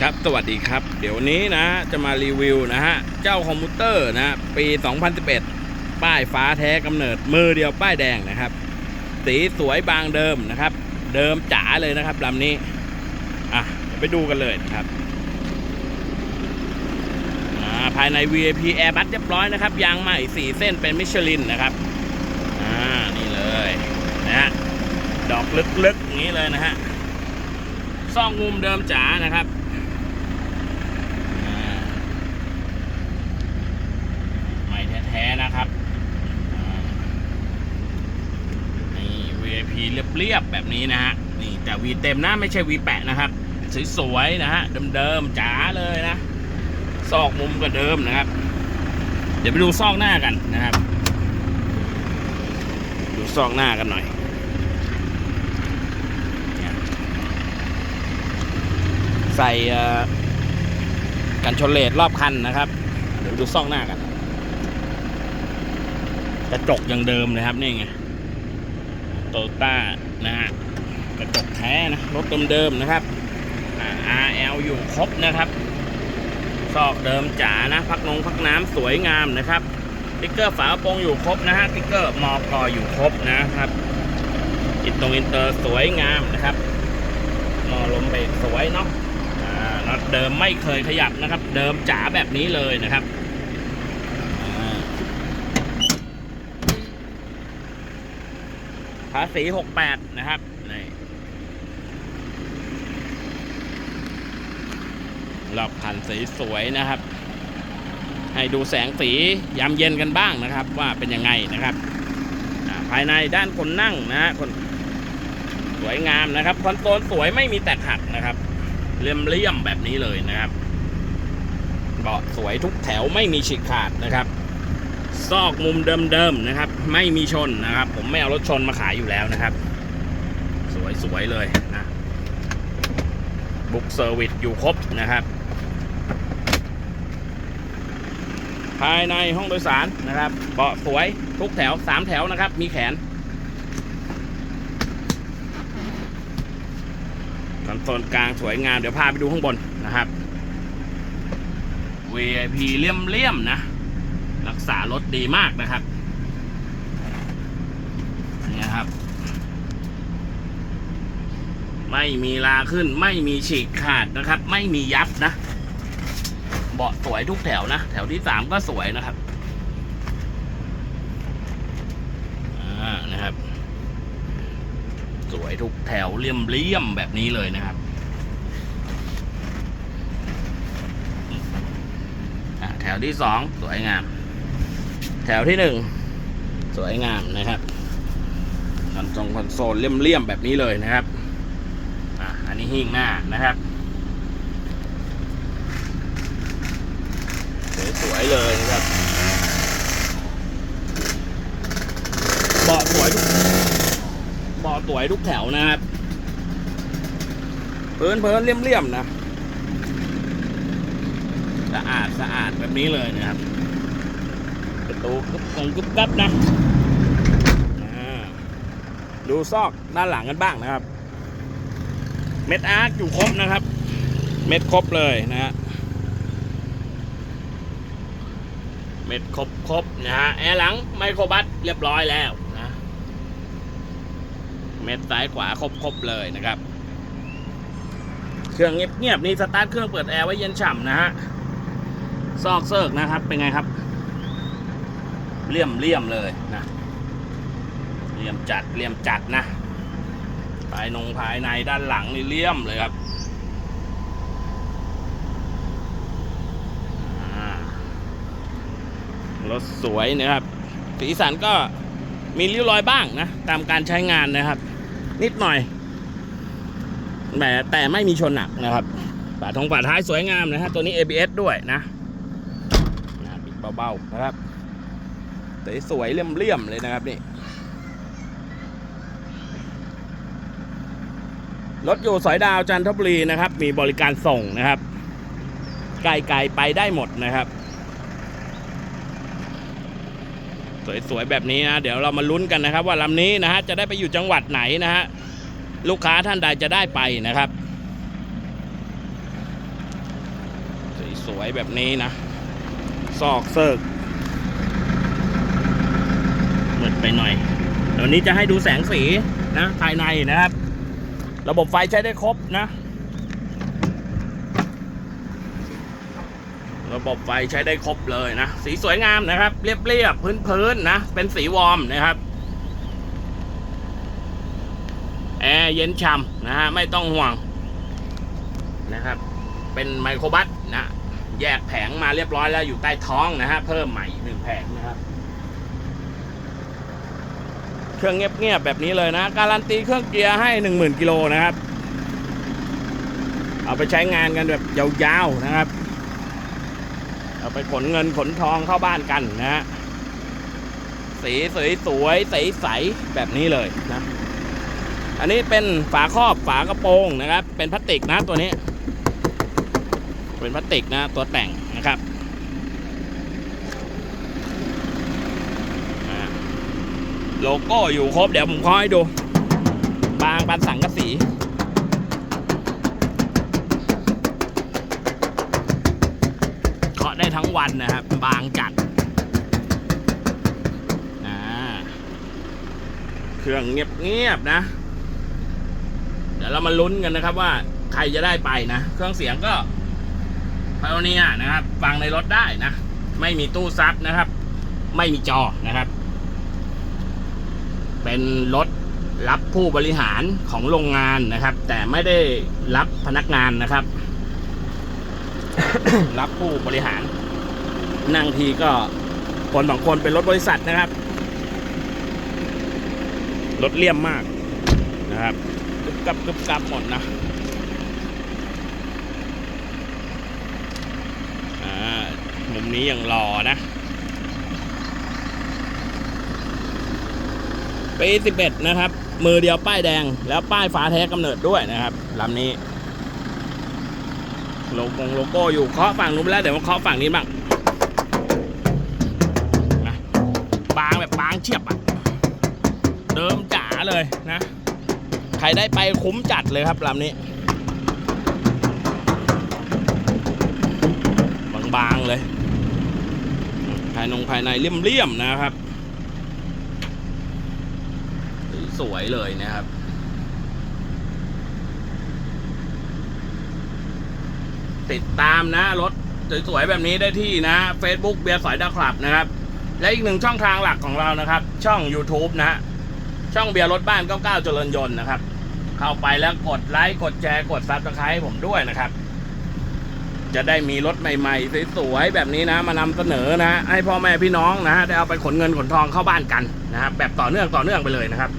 ครับ สวัสดีครับ เดี๋ยวนี้นะจะมารีวิวนะฮะ เจ้าคอมพิวเตอร์นะปี 2011 ป้ายฟ้าแท้กำเนิดมือเดียวป้ายแดงนะครับ สีสวยบางเดิมนะครับ เดิมจ๋าเลยนะครับลำนี้ อะ ไปดูกันเลยนะครับภายใน VIP Airbus เรียบร้อยนะครับ ยางใหม่ 4 เส้นเป็นมิชลินนะครับ อ่า นี่เลยนะฮะ ดอกลึกๆอย่างนี้เลยนะฮะซองมุมเดิมจ๋านะครับอ่าใหม่แท้ๆนะครับอ่านี่ เรียบๆแบบนี้นะฮะนี่แต่ V เต็มนะไม่ใช่ V แปะนะครับสวยๆนะฮะเดิมๆจ๋าเลยนะซอกมุมก็เดิมนะครับ เดี๋ยวไปดูซอกหน้ากันนะครับ ดูซอกหน้ากันหน่อยใส่กันชนเลดรอบคันนะครับ เดี๋ยวดูซองหน้ากันกระจกยังเดิมเลยครับนี่ไง โตต้านะฮะกระจกแท้นะรถเดิมๆนะครับอ่า RL อยู่ครบนะครับซอกเดิมจ๋านะพักนงพักน้ำสวยงามนะครับติ๊กเกอร์ฝากระโปรงอยู่ครบนะฮะติ๊กเกอร์มอกออยู่ครบนะครับอินตรงอินเตอร์สวยงามนะครับมอลมเบรกสวยเนาะอ่าน็อตเดิมไม่เคยขยับนะครับ เดิมจ๋าแบบนี้เลยนะครับอ่า ภาษี68นะครับนี่รอบคันสีสวยนะครับ ให้ดูแสงสียามเย็นกันบ้างนะครับ ว่าเป็นยังไงนะครับ ภายในด้านคนนั่งนะฮะคนสวยงามนะครับคอนโซลสวยไม่มีแตกหักนะครับเลี่ยมเลี่ยมๆแบบนี้เลยนะครับเบาะสวยทุกแถวไม่มีฉีกขาดนะครับ ซอกมุมเดิมๆนะครับ ไม่มีชนนะครับ ผมไม่เอารถชนมาขายอยู่แล้วนะครับ สวยๆเลยนะบุ๊กเซอร์วิสอยู่ครบนะครับ ภายในห้องโดยสารนะครับเบาะสวยทุกแถวสามแถวนะครับ มีแขนคอนโซลกลางสวยงาม เดี๋ยวพาไปดูข้างบนนะครับ VIP เลี่ยมเลี่ยมๆนะ รักษารถดีมากนะครับเนี่ยครับ ไม่มีลาขึ้นไม่มีฉีกขาดนะครับ ไม่มียับนะ เบาะสวยทุกแถวนะ แถวที่สามก็สวยนะครับอ่านะครับ สวยทุกแถวเลี่ยมเลี่ยมแบบนี้เลยนะครับแถวที่สองสวยงาม แถวที่หนึ่งสวยงามนะครับคอนโซลคอนโซลเลี่ยมๆแบบนี้เลยนะครับอะอันนี้หิ้งหน้านะครับ สวยๆเลยนะครับเบาะสวยทุกบอสวยทุกแถวนะครับเพิ่นเพิ่นเลี่ยมเลี่ยมๆนะสะอาดสะอาดแบบนี้เลยนะครับ ประตูกึบกงกึบกับนะดูซอกด้านหลังกันบ้างนะครับ เม็ดอาร์คอยู่ครบนะครับ เม็ดครบเลยนะฮะเม็ดครบครบนะฮะแอร์หลังไมโครบัสเรียบร้อยแล้วนะเม็ดซ้ายขวาครบๆเลยนะครับ เครื่องเงียบๆนี่สตาร์ทเครื่องเปิดแอร์ไว้เย็นฉ่ำนะฮะซอกเซิกนะครับเป็นไงครับ เลี่ยมเลี่ยมเลยนะเลี่ยมจัดเลี่ยมจัดนะภายนงภายในด้านหลังนี่เลี่ยมเลยครับอ่ารถสวยนะครับสีสันก็มีริ้วรอยบ้างนะ ตามการใช้งานนะครับ นิดหน่อยแต่แต่ไม่มีชนหนักนะครับฝาทงฝาท้ายสวยงามนะฮะตัวนี้ ABS ด้วยนะนะบิดเบาๆนะครับ สวยๆเลี่ยมๆเลยนะครับนี่รถอยู่สอยดาวจันทบุรีนะครับ มีบริการส่งนะครับไกลๆไปได้หมดนะครับ สวยๆแบบนี้นะเดี๋ยวเรามาลุ้นกันนะครับ ว่าลำนี้นะฮะจะได้ไปอยู่จังหวัดไหนนะฮะลูกค้าท่านใดจะได้ไปนะครับสวยๆแบบนี้นะซอกเซิก มืดไปหน่อยเดี๋ยวนี้จะให้ดูแสงสีนะภายในนะครับ ระบบไฟใช้ได้ครบนะ ระบบไฟใช้ได้ครบเลยนะ สีสวยงามนะครับ เรียบๆพื้นๆนะ เป็นสีวอร์มนะครับแอร์เย็นฉ่ำนะฮะไม่ต้องห่วงนะครับ เป็นไมโครบัสนะ แยกแผงมาเรียบร้อยแล้วอยู่ใต้ท้องนะฮะเพิ่มใหม่หนึ่งแผงนะครับ เครื่องเงียบๆแบบนี้เลยนะ การันตีเครื่องเกียร์ให้ 10,000กิโลนะครับ เอาไปใช้งานกันแบบยาวๆนะครับ เอาไปขนเงินขนทองเข้าบ้านกันนะฮะสีสวยสวยใสๆแบบนี้เลยนะอันนี้เป็นฝาครอบฝากระโปรงนะครับ เป็นพลาสติกนะตัวนี้ เป็นพลาสติกนะตัวแต่งนะครับอ่า โลโก้อยู่ครบ เดี๋ยวผมขอให้ดู บางปันสังกะสีเคาะได้ทั้งวันนะครับ บางจัดเครื่องเงียบๆนะ เดี๋ยวเรามาลุ้นกันนะครับว่าใครจะได้ไปนะ เครื่องเสียงก็พาโอเนียนะครับ ฟังในรถได้นะ ไม่มีตู้ซับนะครับ ไม่มีจอนะครับ เป็นรถรับผู้บริหารของโรงงานนะครับ แต่ไม่ได้รับพนักงานนะครับ รับผู้บริหาร นั่งทีก็คนสองคนเป็นรถบริษัทนะครับรถเลี่ยมมากนะครับกึบกับกึบกับหมดนะอ่ามุมนี้ยังรอนะ ปี11 นะครับ มือเดียวป้ายแดง แล้วป้ายฟ้าแท้กำเนิดด้วยนะครับลำนี้โลโก้โลโก้อยู่เคาะฝั่งนู้นไปแล้วเดี๋ยวมาเคาะฝั่งนี้บ้างนะบางแบบบางเฉียบอะเดิมจ๋าเลยนะ ใครได้ไปคุ้มจัดเลยครับลำนี้ บางๆเลย ภายนงภายในเลี่ยมๆนะครับ สวยเลยนะครับ ติดตามนะ รถสวยๆแบบนี้ได้ที่นะ Facebook เบียร์สอยดาคลับนะครับ และอีกหนึ่งช่องทางหลักของเรานะครับ ช่อง YouTube นะฮะช่องเบียร์รถบ้าน99เจริญยนต์นะครับ เข้าไปแล้วกดไลค์กดแชร์กดซับสไครต์ผมด้วยนะครับ จะได้มีรถใหม่ๆสวยๆแบบนี้นะ มานำเสนอนะให้พ่อแม่พี่น้องนะได้เอาไปขนเงินขนทองเข้าบ้านกันนะครับ แบบต่อเนื่องต่อเนื่องไปเลยนะครับ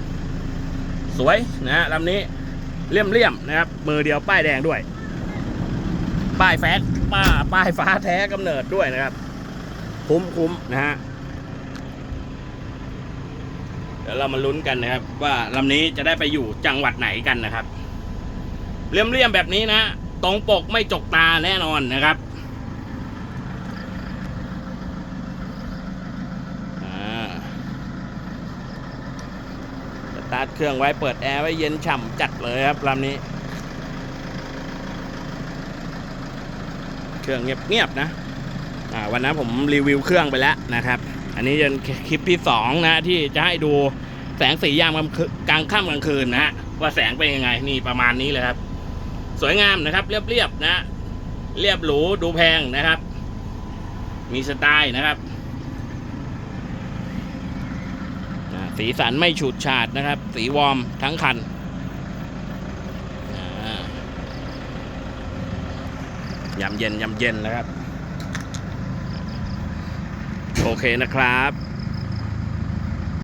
สวยนะฮะลำนี้เลี่ยมๆนะครับ มือเดียวป้ายแดงด้วย ป้ายแฟกป้าป้ายฟ้าแท้กำเนิดด้วยนะครับ คุ้มคุ้มนะฮะเดี๋ยวเรามาลุ้นกันนะครับ ว่าลำนี้จะได้ไปอยู่จังหวัดไหนกันนะครับเลี่ยมๆแบบนี้นะ ตรงปกไม่จกตาแน่นอนนะครับอ่าสตาร์ทเครื่องไว้เปิดแอร์ไว้เย็นฉ่ำจัดเลยครับลำนี้ เครื่องเงียบๆนะวันนั้นผมรีวิวเครื่องไปแล้วนะครับ อันนี้เป็นคลิปที่สองนะที่จะให้ดูแสงสียามกลางค์กลางค่ำกลางคืนนะฮะว่าแสงเป็นยังไงนี่ประมาณนี้เลยครับ สวยงามนะครับ เรียบๆนะ เรียบหรูดูแพงนะครับ มีสไตล์นะครับอ่า สีสันไม่ฉูดฉาดนะครับ สีวอร์มทั้งคันยำเย็นยำเย็นแล้วครับ โอเคนะครับ